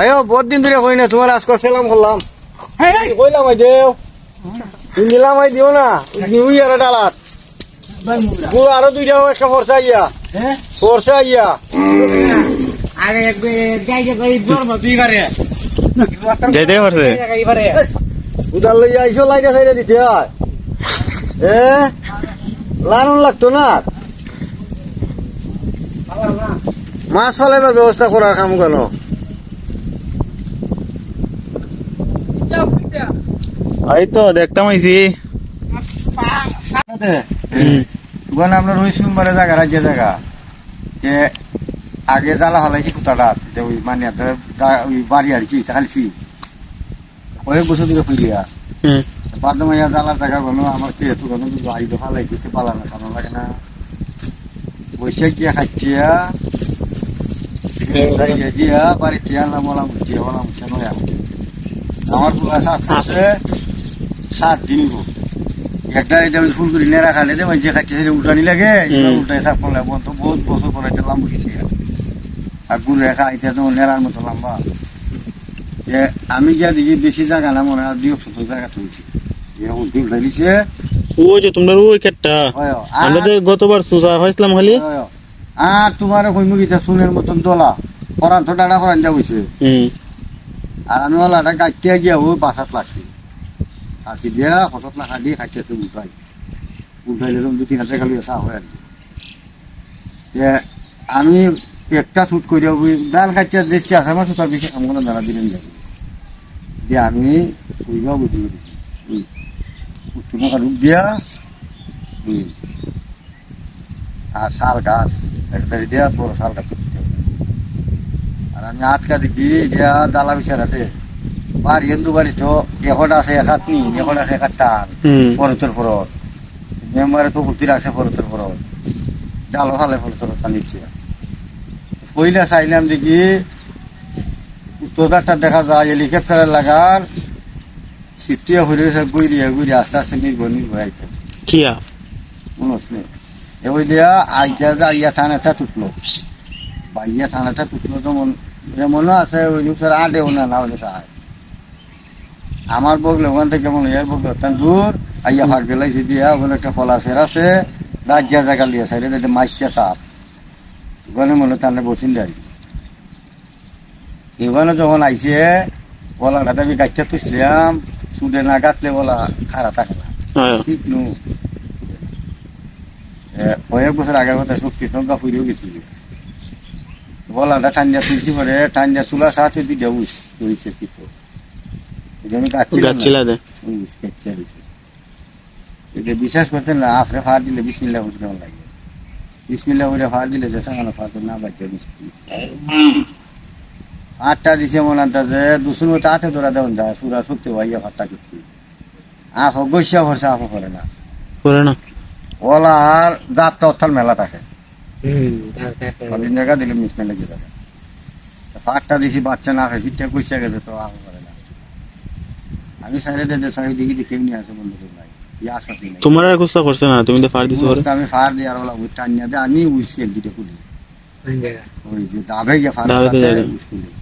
আয়ো বহুত দিন ধরে কই না তোমার আজকে সেলাম করলাম কইলাম আই দেও? নিলাম আই দিও না নিউ ইয়ার ডালাত গু আরও দুইটা একটা ফর্সা ইয়া ফর্সা ইয়া যাইতে পারছে উদার লই আইসো লাইটা সাইডে দিতে হয় এ লালন লাগতো না? মাছ ফলাইবার ব্যবস্থা করার কাম কেন এই তো দেখতাম আইছি। ওখানে আপনার ওই সোমবারে জায়গা রাজ্য জায়গা। যে আগে জ্বালা হালাইছি কুতাটা ওই মানে ওই বাড়ি আর কি খালছি। কয়েক বছর ধরে ফিরিয়া হুম। মাইয়া জ্বালার জায়গা কোনো আমার এত কোনো কিছু আইডো ফালাই পালানো কেন লাগে না। বসে গিয়া খাচ্ছিয়া দিয়া বাড়ি না বলা মুচিয়া বলা মুচা আমার পুরা সাত দিন একটা এটা ফুল করে নেড়া খালে দে মানে যে খাচ্ছে সেটা উল্টানি লাগে উল্টাই সাপ করলে বন্ধ বহুত বছর পরে এটা লাম্বা গেছি আর গুড়ে খাইতে তো নেড়ার মতো লম্বা। এ আমি গিয়া দেখি বেশি জায়গা না মনে হয় দুই শত জায়গা তুলছি। এখন ঠিক লাগিছে ওই যে তোমরা ওই কেটটা আমরা তো গতবার সুসা হয়েছিলাম খালি। আর তোমার কইমু গিতা সুনের মতন দোলা। করান তো করান যা হইছে আর আমি ওলাটা গাইতে গিয়া ওই বাসাত লাগছি। আসি দিয়া হঠাৎ লাখা দিয়ে খাইতে তো উঠাই উঠাইলে তো দু তিন হাজার খালি আসা হয় আর আমি একটা শুট করে ওই ডাল খাইতে দেশকে আসা আমার বেশি দাঁড়া দিলেন আমি কইবা বুঝি উত্তর রূপ দিয়া। আর শাল গাছ একটা দিয়া, বড় শাল গাছ। আর আমি আটকা দেখি দিয়া দালা বিচারাতে বাড়ি হিন্দু বাড়ি তো এখন আছে এক হাত নি এখন আছে এক হাত টান পরতের পরত। মেম্বারে তো উঠতে রাখছে পরতের পরত। জালো ফালে পরতের টানিচ্ছে পইলা চাইলাম দেখি উত্তরদারটা দেখা যায় হেলিকপ্টার লাগার সিটিয়া হয়ে রয়েছে গুইরিয়া গুইরিয়া আস্তে আস্তে নির্ভর নির্ভর আইতে কিয়া? মনোজ নেই। এবার দিয়া আইটা যে আইয়া থানাটা তুটলো। বাইয়া থানাটা তুটলো যেমন যেমনও আছে ওই লোকের আডেও না না হলে সাহায়। আমার বগলে ওখান থেকে মনে হয় বগলে অত্যন্ত দূর। আইয়া ভাগ গেলাইছে দিয়া ওখানে একটা পলাশের আছে। রাজ্যা জায়গা লিয়া সাইডে যাতে মাইসটা সাপ। ওখানে মনে হয় তাহলে বসিন দেয় ওখানে যখন আইছে বলাটাতে আমি গাছটা তুসলাম সুদে না গাতলে বলা খারা থাকে না। হ্যাঁ। নু। এ, কয়েক বছর আগের কথা শক্তি সংখ্যা ফুরিয়েও গেছিল। বলাটা ঠান্ডা তুলছি পরে ঠান্ডা তোলার সাথে দুইটা উস হয়েছে শীত দে এটা বিশ্বাস করতেন না আফরে ফার দিলে বিসমিল্লা উঠে কেমন লাগে। বিসমিল্লা উঠে ফার দিলে যে ফার না বাচ্চা আটটা দিছে মনে আন্দাজে দুশোর মতো হাতে ধরা দেওয়া যায় সুরা সত্যি ভাইয়া ফাটটা করছি। আখ গৈসা ভরসা আফ করে না। করে না। ওলা আর জাতটা অর্থাৎ মেলা থাকে। কদিন জায়গা দিলে মিস মেলে গিয়ে থাকে ফাটটা দিছি বাচ্চা না খাই কইসা গেছে তো আহ করে। আমি সাইডে দিয়ে সাইডে দিকে দিয়ে কেমনি আছে বন্ধু ভাই। ইয়া আসা দিন তোমার আর গুস্তা করছে না তুমি তো ফার দিছো আমি ফার দিয়ে আর ওলা উই টানিয়া দিয়ে আমি উইছি এক দুটো কুলি। ওই যে দাবে গিয়ে ফার দাবে যাবে।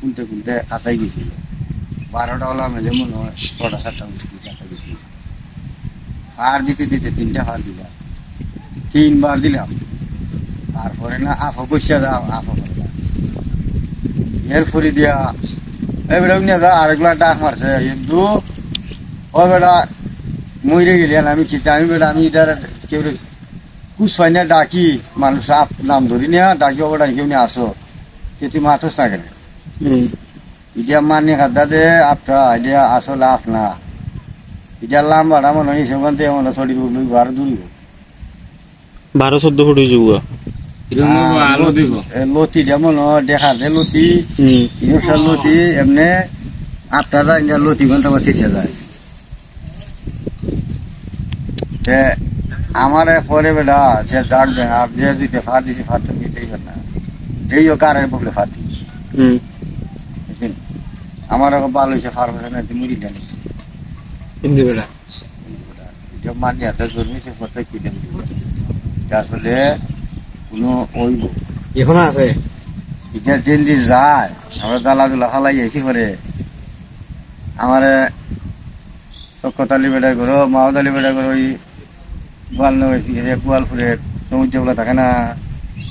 কুলতে কুলতে কাঁচাই গেছিল। বারোটা ওলা মেলে মনে হয় ছটা সাতটা উইস্কি চারটা গেছিল। ফার দিতে দিতে তিনটা ফার দিলাম তিনবার দিলাম। তারপরে না আফা বসিয়া যাও আফা এরপরে দিয়া এবারে নিয়ে যা আরেকগুলা ডাক মারছে কিন্তু ও বেটা মরে গেলি আর আমি কি আমি বেটা আমি এটার কেউ কুসাই না ডাকি মানুষ আপ নাম ধরি নিয়া ডাকি ওটা কেউ নিয়ে আসো। তুই মাথস না কেন? হুম। ইডিয়া মানে খাদ্যা দে আপটা ইডিয়া আসলে আপ না। ইডিয়া লাম্বাটা মনে হয় সেখান থেকে মনে ছড়ি আর দূরি বারো চোদ্দ ফুট হয়ে যাব। লতি যেমন দেখা যায় লতি। লতি এমনি আটটা যায় লতি ঘণ্টা বা শেষে যায়। তে আমার পরে বেটা সে ডাক আর যে দিতে ফার তো নিতেই পারে না। যেইও কারের দিস হুম। আমার এখন ভালো হয়েছে ফার হয়েছে মুড়ি জানি এটা মানি হাতে জন্মেছে কোথায় কি আসলে কোনো ওই এখনও আছে? এটা যেন দিন যায় আমরা ফালাই আইছি পরে। আমার চক্কতালি বেটার ঘর মাওদালি ঘর ওই গোয়াল নগেছি গোয়ালপুরের সমুদ্রগুলো থাকে না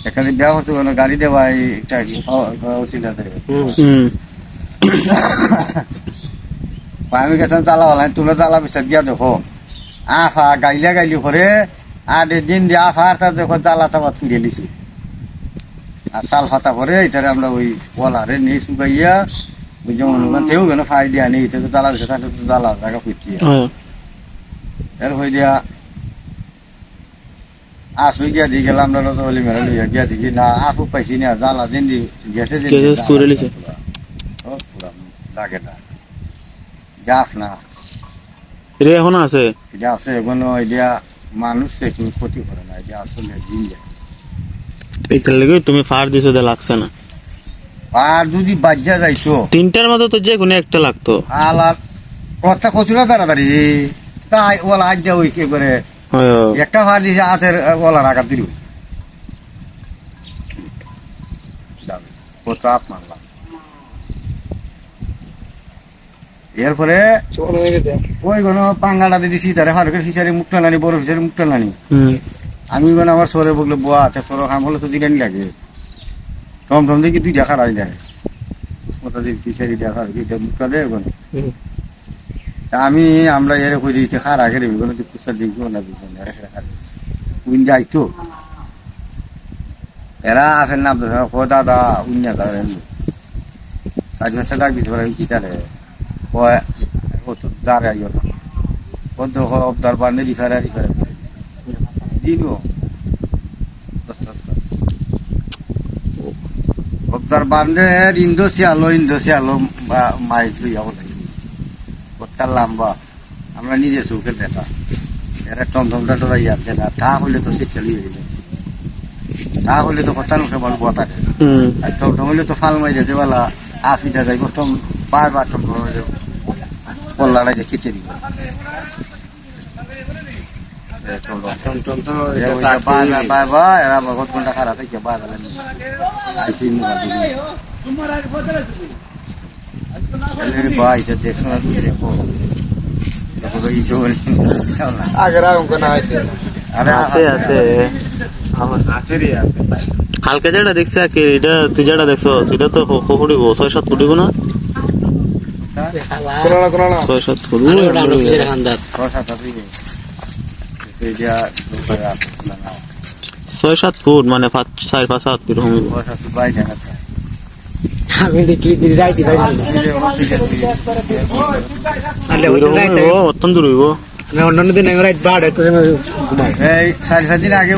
এখানে বিয়া হতো কোনো গাড়ি দেওয়া খাওয়া উচিত আমি গেছিলাম তালা হলাই তুলে তালা বিস্তার দিয়া দেখো। আফা গাইলে গাইলি করে আর দিন দিয়ে আফা আর তার দেখো তালা তালা ফিরে লিছি আর চাল ফাতা করে এটারে আমরা ওই বলারে নিয়ে শুকাইয়া ওই যেমন থেকেও কেন ফাই দিয়া নেই এটা তো তালা বিস্তার তো তালা জায়গা ফুটছি হ্যাঁ। এর হয়ে দিয়া আসু গিয়া দি গেলাম আমরা তো বলি মেরে লইয়া গিয়া দেখি না আপু পাইছি না জ্বালা দিন দি গেছে দিন গেছে, পুরে লিছে। ও, পুরা লাগে না যাস না। রে এখন আছে। এটা আছে এগুলো এটা মানুষ একটু ক্ষতি করে না এটা আসলে দিন যায় এইটার লেগে তুমি ফার দিছো দে লাগছে না। আর যদি বাজ্যা যাইতো তিনটার মধ্যে তো যে কোনো একটা লাগতো। আলার কথা কচু না তাড়াতাড়ি। তাই ওলা আজ যা ওই করে একটা ভার দিছে হাতের ওলা রাখা দিল। এরপরে ওই কোনো পাঙ্গাটা দিছি তারে হারকের ফিসারি মুখ টানানি বড় ফিসারি মুখ টানানি আমি মানে আমার সরে বলল বুয়া তে সর খাম হলে তো দিলেন লাগে। টম টম দেখি তুই দেখা রাই দেয় ওটা দিয়ে ফিসারি দেখা মুখটা দেয় ওখানে। আমি আমরা এর কই দিতে খার আগে রে ওখানে তুই কুস্তা দেখব না দেখব না এরা খার উইন যাইতো এরা আসেন না আপনার। ও দাদা, উইন না দাদা কাজ মাসে ডাক দিতে পারে কি তারে? ও ও তো দাঁড়াইও না ও তো অবদার বান্ধে রিফারে রিফারে দিনও অবদার বান্ধে ইন্দো শিয়ালো ইন্দো শিয়ালো মাই তুই যাব কতটা লম্বা। আমরা নিজে চোখে দেখা। এরা টমটমটা ডরাই যাচ্ছে না। তা হলে তো সে চালিয়ে গেল তা হলে তো কথা মুখে বলব তাকে হুম। আর টমটম হলে তো ফাল মাই যেতে বেলা আফিটা যাইব টম বারবার টমটম পল্লাটা যে খিচে দিব। এরা বহুত ঘণ্টা খারাপ থেকে বারবার আইসি ভাই এটা দেখছ না দেখো আছে আছে কালকে যেটা দেখছি আর কি এটা তুই যেটা দেখছ সেটা তো হ- হ- ফুটিব ছয় সাত ফুটিব না? ছয় সাত ছয় সাত ফুট মানে পাঁচ চার পাঁচ সাত ফুট আমি দেখি রাইতে পারি অত্যন্ত রইব অন্যান্য দিন আমি রাইত বাড় একটু ঘুমাই। এই সাড়ে সাত দিন আগে